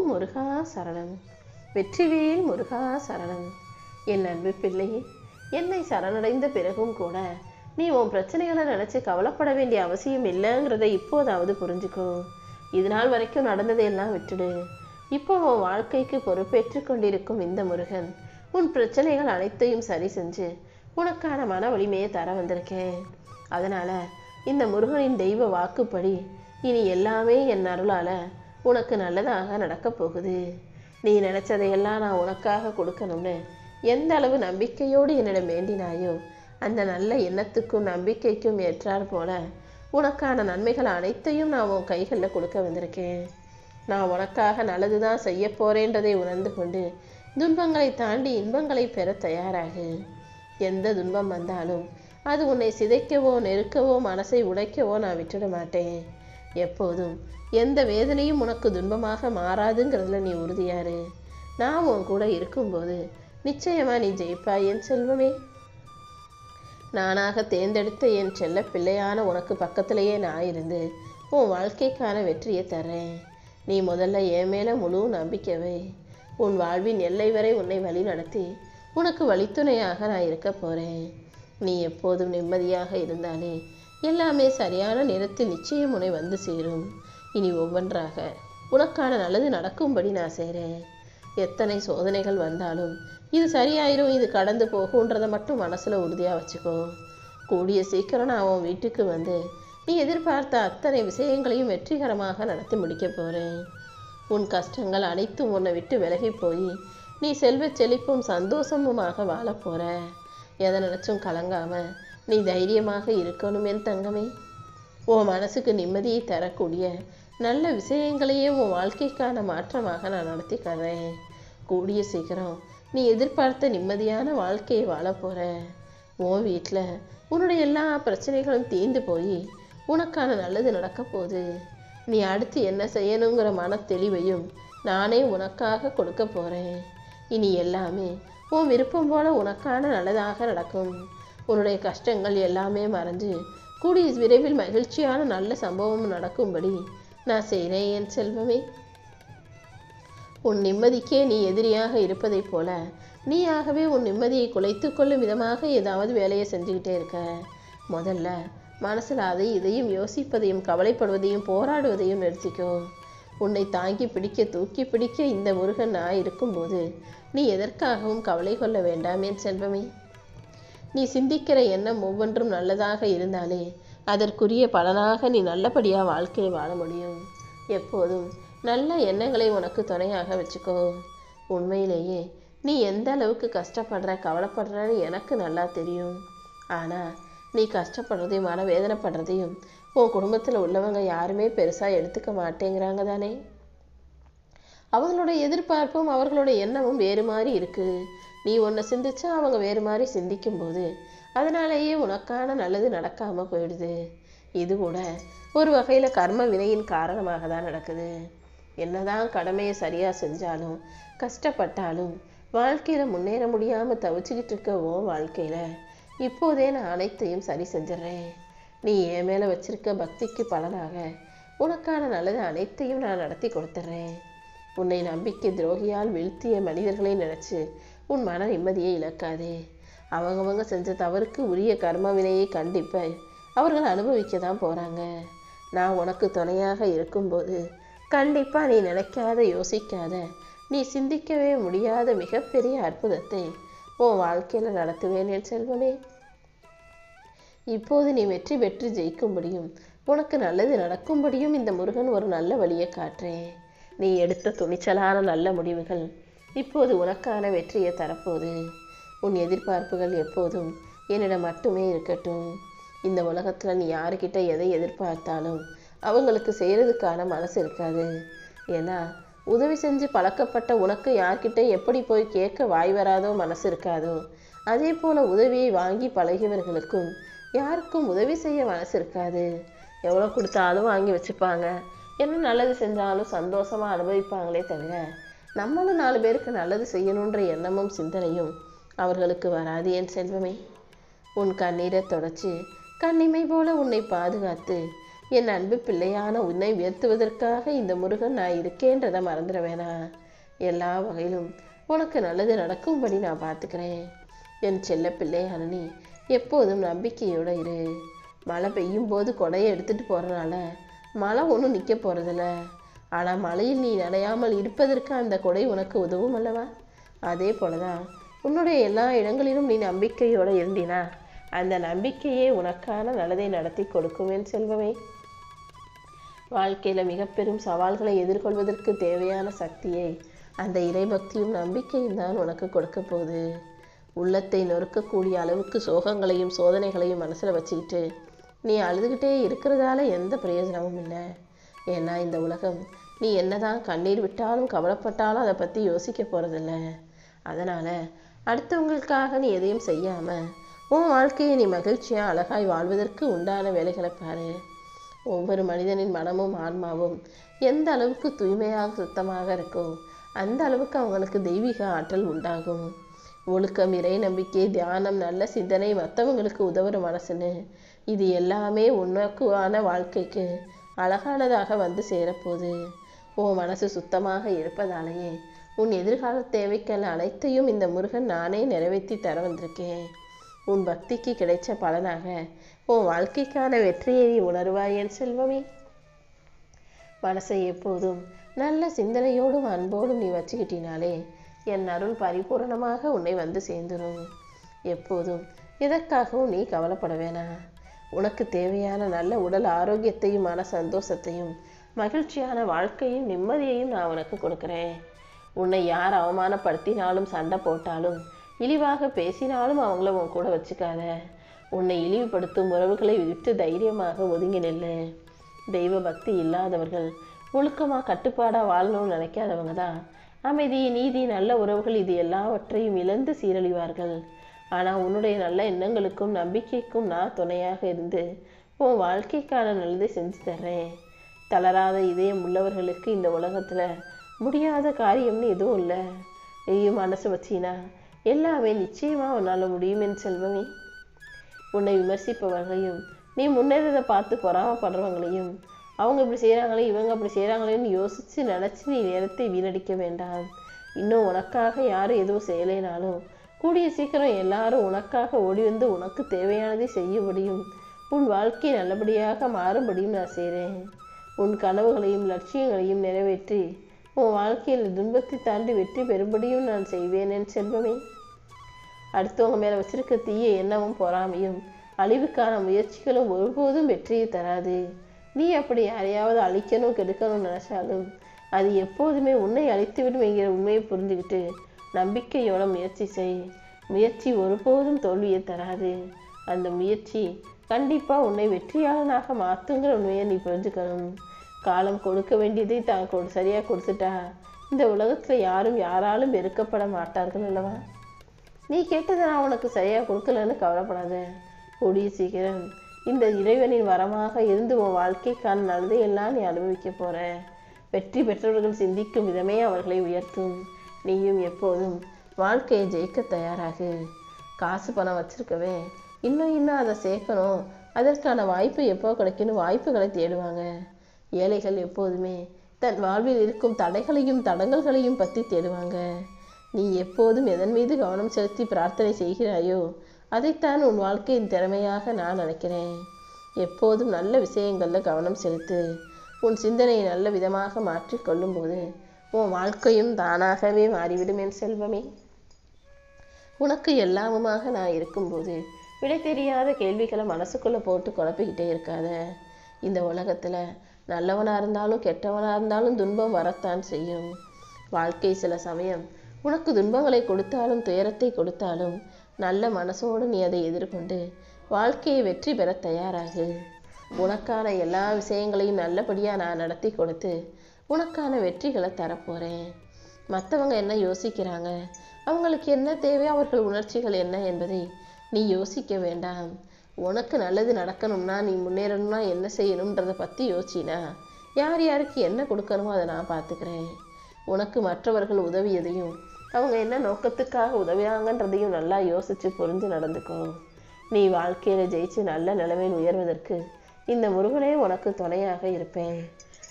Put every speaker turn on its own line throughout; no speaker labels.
ஓம் முருகா சரணம். வெற்றிவேல் முருகா சரணம். என் அன்பு பிள்ளையே என்னை சரணடைந்த பிறகும் கூட நீ உன் பிரச்சனைகளை நினைச்சு கவலைப்பட வேண்டிய அவசியம் இல்லைங்கிறத இப்போதாவது புரிஞ்சுக்கோ. இது நாள் வரைக்கும் நடந்ததையெல்லாம் விட்டுடு. இப்போ உன் வாழ்க்கைக்கு பொறுப்பேற்று கொண்டிருக்கும் இந்த முருகன் உன் பிரச்சனைகள் அனைத்தையும் சரி செஞ்சு உனக்கான மன வலிமையை தர வந்திருக்கேன். அதனால இந்த முருகனின் தெய்வ வாக்குப்படி இனி எல்லாமே என் அருளால உனக்கு நல்லதாக நடக்கப் போகுது. நீ நினச்சதையெல்லாம் நான் உனக்காக கொடுக்கணும்னு எந்த அளவு நம்பிக்கையோடு என்னிடம் வேண்டினாயோ அந்த நல்ல எண்ணத்துக்கும் நம்பிக்கைக்கும் ஏற்றாற் போல உனக்கான நன்மைகள் அனைத்தையும் நான் உன் கைகளில் கொடுக்க வந்திருக்கேன். நான் உனக்காக நல்லது தான் செய்ய போறேன்றதை உணர்ந்து கொண்டு துன்பங்களை தாண்டி இன்பங்களை பெற தயாராகு. எந்த துன்பம் வந்தாலும் அது உன்னை சிதைக்கவோ நெருக்கவோ மனசை உடைக்கவோ நான் விட்டுட மாட்டேன். எப்போதும். எந்த வேதனையும் உனக்கு துன்பமாக மாறாதுங்கிறதுல நீ உறுதியாரு. நான் உன் கூட இருக்கும்போது நிச்சயமா நீ ஜெயிப்பாய் என் செல்வமே. நானாக தேர்ந்தெடுத்த என் செல்ல பிள்ளையான உனக்கு பக்கத்திலேயே நான் இருந்து உன் வாழ்க்கைக்கான வெற்றியை தர்றேன். நீ முதல்ல என் மேலே முழு நம்பிக்கவை உன் வாழ்வின் எல்லை வரை உன்னை வழி நடத்தி உனக்கு வழித்துணையாக நான் இருக்க போகிறேன் நீ எப்போதும் நிம்மதியாக இருந்தாலே எல்லாமே சரியான நேரத்தில் நிச்சயம் உன்னை வந்து சேரும். இனி ஒவ்வொன்றாக உனக்கான நல்லது நடக்கும்படி நான் செய்கிறேன் எத்தனை சோதனைகள் வந்தாலும் இது சரியாயிரும் இது கடந்து போகுன்றதை மட்டும் மனசில் உறுதியாக வச்சுக்கோ. கூடிய சீக்கிரம் நான் உன் வீட்டுக்கு வந்து நீ எதிர்பார்த்த அத்தனை விஷயங்களையும் வெற்றிகரமாக நடத்தி முடிக்க போகிறேன் உன் கஷ்டங்கள் அனைத்தும் உன்னை விட்டு விலகி போய் நீ செல்வச் செழிப்பும் சந்தோஷமுமாக வாழப் போகிற எதை நினைச்சும் கலங்காமல் நீ தைரியமாக இருக்கணும் என் தங்கமே. உன் மனசுக்கு நிம்மதியை தரக்கூடிய நல்ல விஷயங்களையே உன் வாழ்க்கைக்கான மாற்றமாக நான் நடத்தி தர்றேன் கூடிய சீக்கிரம் நீ எதிர்பார்த்த நிம்மதியான வாழ்க்கையை வாழப்போகிற உன் வீட்டில் உன்னுடைய எல்லா பிரச்சனைகளும் தீர்ந்து போய் உனக்கான நல்லது நடக்க போகுது. நீ அடுத்து என்ன செய்யணுங்கிற மன தெளிவையும் நானே உனக்காக கொடுக்க போகிறேன் இனி எல்லாமே உன் விருப்பம் போல உனக்கான நல்லதாக நடக்கும். உன்னுடைய கஷ்டங்கள் எல்லாமே மறைஞ்சு கூடிய விரைவில் மகிழ்ச்சியான நல்ல சம்பவம் நடக்கும்படி நான் செய்கிறேன் என் செல்வமே. உன் நிம்மதிக்கே நீ எதிரியாக இருப்பதைப் போல நீயாகவே உன் நிம்மதியை குலைத்து கொள்ளும் விதமாக ஏதாவது வேலையை செஞ்சுக்கிட்டே இருக்க. முதல்ல மனசில் அதை இதையும் யோசிப்பதையும் கவலைப்படுவதையும் போராடுவதையும் நிறுத்திக்கோ. உன்னை தாங்கி பிடிக்க தூக்கி பிடிக்க இந்த முருகன் நான் இருக்கும்போது நீ எதற்காகவும் கவலை கொள்ள வேண்டாம் என் செல்வமே. நீ சிந்திக்கிற எண்ணம் ஒவ்வொன்றும் நல்லதாக இருந்தாலே அதற்குரிய பலனாக நீ நல்லபடியாக வாழ்க்கையை வாழ முடியும். எப்போதும் நல்ல எண்ணங்களை உனக்கு துணையாக வச்சுக்கோ. உண்மையிலேயே நீ எந்த அளவுக்கு கஷ்டப்படுற கவலைப்படுறன்னு எனக்கு நல்லா தெரியும். ஆனால் நீ கஷ்டப்படுறதையும் மன வேதனைப்படுறதையும் உன் குடும்பத்தில் உள்ளவங்க யாருமே பெருசாக எடுத்துக்க மாட்டேங்கிறாங்க தானே? அவங்களோட எதிர்பார்ப்பும் அவர்களோட எண்ணமும் வேறு மாதிரி இருக்குது நீ ஒன்றை சிந்திச்சா அவங்க வேறு மாதிரி சிந்திக்கும் போது அதனாலேயே உனக்கான நல்லது நடக்காம போயிடுது. இது கூட ஒரு வகையில் கர்ம வினையின் காரணமாக தான் நடக்குது. என்னதான் கடமையை சரியாக செஞ்சாலும் கஷ்டப்பட்டாலும் வாழ்க்கையில் முன்னேற முடியாமல் தவிச்சுக்கிட்டு இருக்க ஓ வாழ்க்கையில் இப்போதே நான் அனைத்தையும் சரி செஞ்சிடுறேன். நீ என் மேலே வச்சிருக்க பக்திக்கு பலனாக உனக்கான நல்லது அனைத்தையும் நான் நடத்தி கொடுத்துட்றேன். உன்னை நம்பிக்கை துரோகியால் வீழ்த்திய மனிதர்களை நினச்சி உன் மன நிம்மதியை இழக்காதே. அவங்கவங்க செஞ்ச தவறுக்கு உரிய கர்ம வினையை கண்டிப்ப. அவர்கள் அனுபவிக்க தான் போகிறாங்க நான் உனக்கு துணையாக இருக்கும்போது கண்டிப்பாக நீ நினைக்காத யோசிக்காத நீ சிந்திக்கவே முடியாத மிகப்பெரிய அற்புதத்தை உன் வாழ்க்கையில் நடத்துவேன் என் செல்வமே. இப்போது நீ வெற்றி பெற்று ஜெயிக்கும்படியும் உனக்கு நல்லது நடக்கும்படியும் இந்த முருகன் ஒரு நல்ல வழியை காட்டுறேன் நீ எடுத்த துணிச்சலான நல்ல முடிவுகள் இப்போது உனக்கான வெற்றியை தரப்போது. உன் எதிர்பார்ப்புகள் எப்போதும் என்னிடம் மட்டுமே இருக்கட்டும். இந்த உலகத்தில் நீ யாருக்கிட்ட எதை எதிர்பார்த்தாலும் அவங்களுக்கு செய்கிறதுக்கான மனசு இருக்காது. ஏன்னா உதவி செஞ்சு பழக்கப்பட்ட உனக்கு யார்கிட்ட எப்படி போய் கேட்க வாய் வராதோ மனசு இருக்காதோ அதே போல் உதவியை வாங்கி பழகியவர்களுக்கும் யாருக்கும் உதவி செய்ய மனசு இருக்காது. எவ்வளோ கொடுத்தாலும் வாங்கி வச்சுப்பாங்க. என்ன நல்லது செஞ்சாலும் சந்தோஷமாக அனுபவிப்பாங்களே தவிர நம்மளும் நாலு பேருக்கு நல்லது செய்யணுன்ற எண்ணமும் சிந்தனையும் அவர்களுக்கு வராது என் செல்வமே. உன் கண்ணீரை தொடச்சி கண்ணிமை போல உன்னை பாதுகாத்து என் அன்பு பிள்ளையான உன்னை உயர்த்துவதற்காக இந்த முருகன் நான் இருக்கேன்றதை மறந்துட வேணாம். எல்லா வகையிலும் உனக்கு நல்லது நடக்கும்படி நான் பார்த்துக்கிறேன். என் செல்ல பிள்ளையான நீ எப்போதும் நம்பிக்கையோடு இரு. மழை பெய்யும் போது கொடையை எடுத்துகிட்டு போகிறனால மழை ஒன்றும் நிற்க போகிறதில்ல ஆனால் மழையில் நீ நனையாமல் இருப்பதற்கு அந்த கொடை உனக்கு உதவும் அல்லவா? அதே போலதான் உன்னுடைய எல்லா இடங்களிலும் நீ நம்பிக்கையோடு இருந்தினா அந்த நம்பிக்கையே உனக்கான நல்லதை நடத்தி கொடுக்கும் என் செல்வமே. வாழ்க்கையில் மிக பெரும் சவால்களை எதிர்கொள்வதற்கு தேவையான சக்தியை அந்த இறைபக்தியும் நம்பிக்கையும் தான் உனக்கு கொடுக்க போகுது. உள்ளத்தை நொறுக்கக்கூடிய அளவுக்கு சோகங்களையும் சோதனைகளையும் மனசில் வச்சுக்கிட்டு நீ அழுதுகிட்டே இருக்கிறதால எந்த பிரயோஜனமும் இல்லை. ஏன்னா இந்த உலகம் நீ என்னதான் கண்ணீர் விட்டாலும் கவலைப்பட்டாலும் அதை பற்றி யோசிக்க போகிறதில்ல அதனால் அடுத்தவங்களுக்காக நீ எதையும் செய்யாமல் உன் வாழ்க்கையை நீ மகிழ்ச்சியாக அழகாய் வாழ்வதற்கு உண்டான வேலைகளை பாரு. ஒவ்வொரு மனிதனின் மனமும் ஆன்மாவும் எந்த அளவுக்கு தூய்மையாக சுத்தமாக இருக்கோ அந்த அளவுக்கு அவங்களுக்கு தெய்வீக ஆற்றல் உண்டாகும். ஒழுக்கம் இறை நம்பிக்கை தியானம் நல்ல சிந்தனை மற்றவங்களுக்கு உதவுற மனசுன்னு இது எல்லாமே உனக்குவான வாழ்க்கைக்கு அழகானதாக வந்து சேரப்போகுது. உன் மனசு சுத்தமாக இருப்பதாலேயே உன் எதிர்கால தேவைக்கள் அனைத்தையும் இந்த முருகன் நானே நிறைவேற்றி தர வந்திருக்கேன். உன் பக்திக்கு கிடைச்ச பலனாக உன் வாழ்க்கைக்கான வெற்றியை நீ உணர்வாய் என் செல்வமே. மனசை எப்போதும் நல்ல சிந்தனையோடும் அன்போடும் நீ வச்சுக்கிட்டினாலே என் அருள் பரிபூரணமாக உன்னை வந்து சேர்ந்துடும் எப்போதும் எதற்காகவும் நீ கவலைப்பட வேணாம். உனக்கு தேவையான நல்ல உடல் ஆரோக்கியத்தையும் மன சந்தோஷத்தையும் மகிழ்ச்சியான வாழ்க்கையும் நிம்மதியையும் நான் உனக்கு கொடுக்குறேன். உன்னை யார் அவமானப்படுத்தினாலும் சண்டை போட்டாலும் இழிவாக பேசினாலும் அவங்கள உன் கூட வச்சுக்காத. உன்னை இழிவுபடுத்தும் உறவுகளை விட்டு தைரியமாக ஒதுங்கி நில்லு. தெய்வ பக்தி இல்லாதவர்கள் ஒழுக்கமாக கட்டுப்பாடாக வாழணும்னு நினைக்காதவங்க தான். அமைதி நீதி நல்ல உறவுகள் இது எல்லாவற்றையும் இழந்து சீரழிவார்கள். ஆனால் உன்னுடைய நல்ல எண்ணங்களுக்கும் நம்பிக்கைக்கும் நான் துணையாக இருந்து உன் வாழ்க்கைக்கான நல்லதை செஞ்சு தர்றேன். தளராத இதயம் உள்ளவர்களுக்கு இந்த உலகத்தில் முடியாத காரியம்னு எதுவும் இல்லை. நீயும் மனசு வச்சினா. எல்லாமே நிச்சயமாக உன்னால் முடியும் செல்வமே. உன்னை விமர்சிப்பவர்களையும் நீ முன்னேறதை பார்த்து பொறாமப்படுறவங்களையும் அவங்க இப்படி செய்கிறாங்களே இவங்க அப்படி செய்கிறாங்களேன்னு யோசித்து நினச்சி நீ நேரத்தை வீணடிக்க வேண்டாம். இன்னும் உனக்காக யாரும் எதுவும் செய்யலைனாலும் கூடிய சீக்கிரம் எல்லாரும் உனக்காக ஓடி வந்து உனக்கு தேவையானதை செய்யும்படியும் உன் வாழ்க்கை நல்லபடியாக மாறும்படியும் நான் செய்கிறேன் உன் கனவுகளையும் லட்சியங்களையும் நிறைவேற்றி உன் வாழ்க்கையில் துன்பத்தை தாண்டி வெற்றி பெறும்படியும் நான் செய்வேன் என் செல்வமே. அடுத்தவங்க மேலே வச்சிருக்க தீய எண்ணமும் பொறாமையும் அழிவுக்கான முயற்சிகளும் ஒருபோதும் வெற்றியை தராது. நீ அப்படி யாரையாவது அழிக்கணும் கெடுக்கணும்னு நினைச்சாலும் அது எப்போதுமே உன்னை அழித்துவிடும் என்கிற உண்மையை புரிஞ்சுக்கிட்டு நம்பிக்கையோட முயற்சி செய். முயற்சி ஒருபோதும் தோல்வியை தராது. அந்த முயற்சி கண்டிப்பாக உன்னை வெற்றியாளனாக மாற்றுங்கிற உண்மையை நீ புரிஞ்சுக்கணும். காலம் கொடுக்க வேண்டியதை தான் கொடு சரியாக கொடுத்துட்டா. இந்த உலகத்தில் யாரும் யாராலும் வெறுக்கப்பட மாட்டார்கள் அல்லவா? நீ கேட்டதை நான் உனக்கு சரியாக கொடுக்கலன்னு கவலைப்படாத. கூடிய சீக்கிரம். இந்த இறைவனின் வரமாக இருந்து உன் வாழ்க்கைக்கான நல்லதை எல்லாம் நீ அனுபவிக்க போகிற வெற்றி பெற்றவர்கள் சிந்திக்கும் விதமே அவர்களை உயர்த்தும். நீயும் எப்போதும் வாழ்க்கையை ஜெயிக்க தயாராகு. காசு பணம் வச்சிருக்கவே இன்னும் இன்னும் அதை சேர்க்கணும். அதற்கான வாய்ப்பு எப்போ கிடைக்குன்னு வாய்ப்புகளை தேடுவாங்க. ஏழைகள் எப்போதுமே தன் வாழ்வில் இருக்கும் தடைகளையும் தடங்கல்களையும் பற்றி தேடுவாங்க. நீ எப்போதும் எதன் மீது கவனம் செலுத்தி பிரார்த்தனை செய்கிறாயோ அதைத்தான் உன் வாழ்க்கையின் திறமையாக நான் நினைக்கிறேன். எப்போதும் நல்ல விஷயங்களில் கவனம் செலுத்து. உன் சிந்தனையை நல்ல விதமாக மாற்றிக்கொள்ளும்போது உன் வாழ்க்கையும் தானாகவே மாறிவிடும் என் செல்வமே. உனக்கு எல்லாமுமாக நான் இருக்கும்போது விடை தெரியாத கேள்விகளை மனசுக்குள்ளே போட்டு குழப்பிக்கிட்டே இருக்காத. இந்த உலகத்தில் நல்லவனாக இருந்தாலும் கெட்டவனாக இருந்தாலும் துன்பம் வரத்தான் செய்யும். வாழ்க்கை சில சமயம் உனக்கு துன்பங்களை கொடுத்தாலும் துயரத்தை கொடுத்தாலும் நல்ல மனசோடு நீ அதை எதிர்கொண்டு வாழ்க்கையை வெற்றி பெற தயாராகு. உனக்கான எல்லா விஷயங்களையும் நல்லபடியாக நான் நடத்தி கொடுத்து உனக்கான வெற்றிகளை தரப்போகிறேன் மற்றவங்க என்ன யோசிக்கிறாங்க? அவங்களுக்கு என்ன தேவை? அவர்கள் உணர்ச்சிகள் என்ன என்பதை நீ யோசிக்க வேண்டாம். உனக்கு நல்லது நடக்கணும்னா நீ முன்னேறணும்னா என்ன செய்யணுன்றதை பற்றி யோசிச்சினா யார் யாருக்கு என்ன கொடுக்கணுமோ அதை நான் பார்த்துக்கிறேன். உனக்கு மற்றவர்கள் உதவியதையும் அவங்க என்ன நோக்கத்துக்காக உதவியாங்கன்றதையும் நல்லா யோசித்து புரிஞ்சு நடந்துக்கோ. நீ வாழ்க்கையில் ஜெயிச்சு நல்ல நிலைமையில் உயர்வதற்கு இந்த முருகனே உனக்கு துணையாக இருப்பேன்.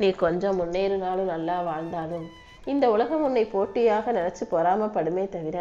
நீ கொஞ்சம் முன்னேறினாலும் நல்லா வாழ்ந்தாலும் இந்த உலகம் உன்னை போட்டியாக நினச்சி பொறாமப்படுமே தவிர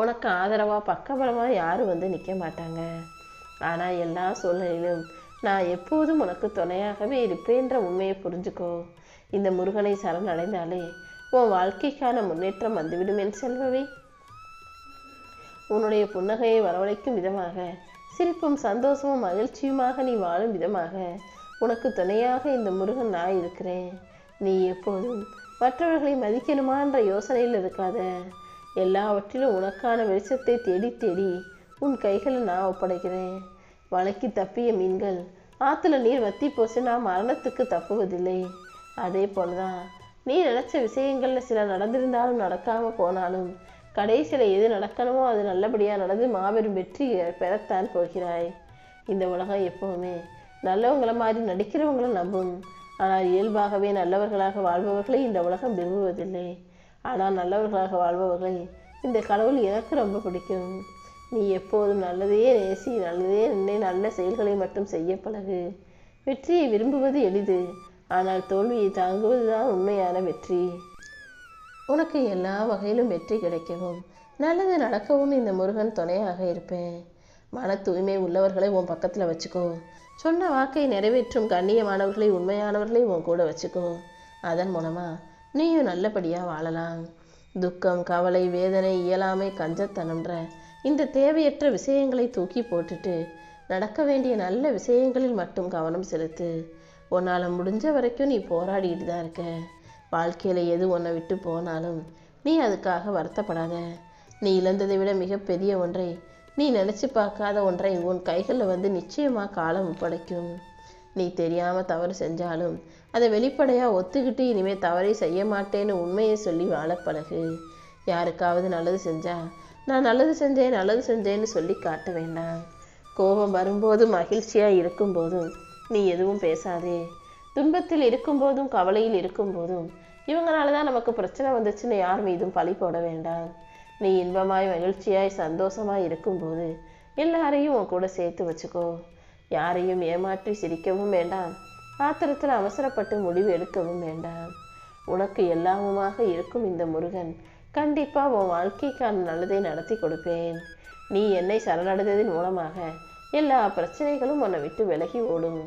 உனக்கு ஆதரவாக பக்கபலமாக யாரும் வந்து நிற்க மாட்டாங்க. ஆனால் எல்லா சூழ்நிலையிலும் நான் எப்போதும் உனக்கு துணையாகவே இருப்பேன்ற உண்மையை புரிஞ்சுக்கோ. இந்த முருகனை சரணடைந்தாலே உன் வாழ்க்கைக்கான முன்னேற்றம் வந்துவிடும் என் செல்வவே உன்னுடைய புன்னகையை வரவழைக்கும் விதமாக சிரிப்பும் சந்தோஷமும் மகிழ்ச்சியுமாக நீ வாழும் விதமாக உனக்கு துணையாக இந்த முருகன் நான் இருக்கிறேன். நீ எப்போதும் மற்றவர்களை மதிக்கணுமான்ற யோசனையில் இருக்காத. எல்லாவற்றிலும் உனக்கான வெளிச்சத்தை தேடி தேடி உன் கைகளை நான் ஒப்படைக்கிறேன். வலைக்கு தப்பிய மீன்கள் ஆற்றுல நீர் வத்தி போச்சு நான் மரணத்துக்கு தப்புவதில்லை. அதே போலதான் நீ நினச்ச விஷயங்களில் சில நடந்திருந்தாலும் நடக்காமல் போனாலும் கடைசியில் எது நடக்கணுமோ அது நல்லபடியாக நடந்து மாபெரும் வெற்றி பெறத்தான் போகிறாய். இந்த உலகம் எப்பவுமே நல்லவங்களை மாதிரி நடிக்கிறவங்களை நம்பும். ஆனால் இயல்பாகவே நல்லவர்களாக வாழ்பவர்களை இந்த உலகம் விரும்புவதில்லை. ஆனால் நல்லவர்களாக வாழ்பவர்கள் இந்த கடவுள் எனக்கு ரொம்ப பிடிக்கும். நீ எப்போதும் நல்லதே நேசி நல்லதே நின்று நல்ல செயல்களை மட்டும் செய்ய பழகு. வெற்றியை விரும்புவது எளிது ஆனால் தோல்வியை தாங்குவதுதான் உண்மையான வெற்றி. உனக்கு எல்லா வகையிலும் வெற்றி கிடைக்கவும் நல்லது நடக்கவும் இந்த முருகன் துணையாக இருப்பேன். மன தூய்மை உள்ளவர்களை உன் பக்கத்தில் வச்சுக்கோ. சொன்ன வாக்கை நிறைவேற்றும் கண்ணியமானவர்களை உண்மையானவர்களை உன் கூட வச்சுக்கோ. அதன் மூலமாக நீயும் நல்லபடியாக வாழலாம். துக்கம் கவலை வேதனை இயலாமை கஞ்சத்தனம்ன்ற இந்த தேவையற்ற விஷயங்களை தூக்கி போட்டுட்டு நடக்க வேண்டிய நல்ல விஷயங்களில் மட்டும் கவனம் செலுத்து. உன்னால் முடிஞ்ச வரைக்கும் நீ போராடிட்டு தான் இருக்க. வாழ்க்கையில் எது உன்னை விட்டு போனாலும் நீ அதுக்காக வருத்தப்படாத. நீ இழந்ததை விட மிகப்பெரிய ஒன்றை நீ நினச்சி பார்க்காத ஒன்றை உன் கைகளில் வந்து நிச்சயமாக காலம் ஒப்படைக்கும். நீ தெரியாமல் தவறு செஞ்சாலும் அதை வெளிப்படையாக ஒத்துக்கிட்டு இனிமேல் தவறை செய்ய மாட்டேன்னு உண்மையை சொல்லி வாழ பழகு. யாருக்காவது நல்லது செஞ்சா நான் நல்லது செஞ்சேன் நல்லது செஞ்சேன்னு சொல்லி காட்ட வேண்டாம். கோபம் வரும்போதும் மகிழ்ச்சியாக இருக்கும்போதும் நீ எதுவும் பேசாதே. துன்பத்தில் இருக்கும்போதும் கவலையில் இருக்கும்போதும் இவங்களால தான் நமக்கு பிரச்சனை வந்துச்சுன்னு யார் மீதும் பழி போட வேண்டாம். நீ இன்பமாய் மகிழ்ச்சியாய் சந்தோஷமாய் இருக்கும்போது எல்லாரையும் உன் கூட சேர்த்து வச்சுக்கோ. யாரையும் ஏமாற்றி சிரிக்கவும் வேண்டாம். ஆத்திரத்தில் அவசரப்பட்டு முடிவு எடுக்கவும் வேண்டாம். உனக்கு எல்லாமுமாக இருக்கும் இந்த முருகன். கண்டிப்பா உன் வாழ்க்கைக்கான நல்லதை நடத்தி கொடுப்பேன். நீ என்னை சரணடைந்ததின் மூலமாக எல்லா பிரச்சனைகளும் உன்னை விட்டு விலகி ஓடும்.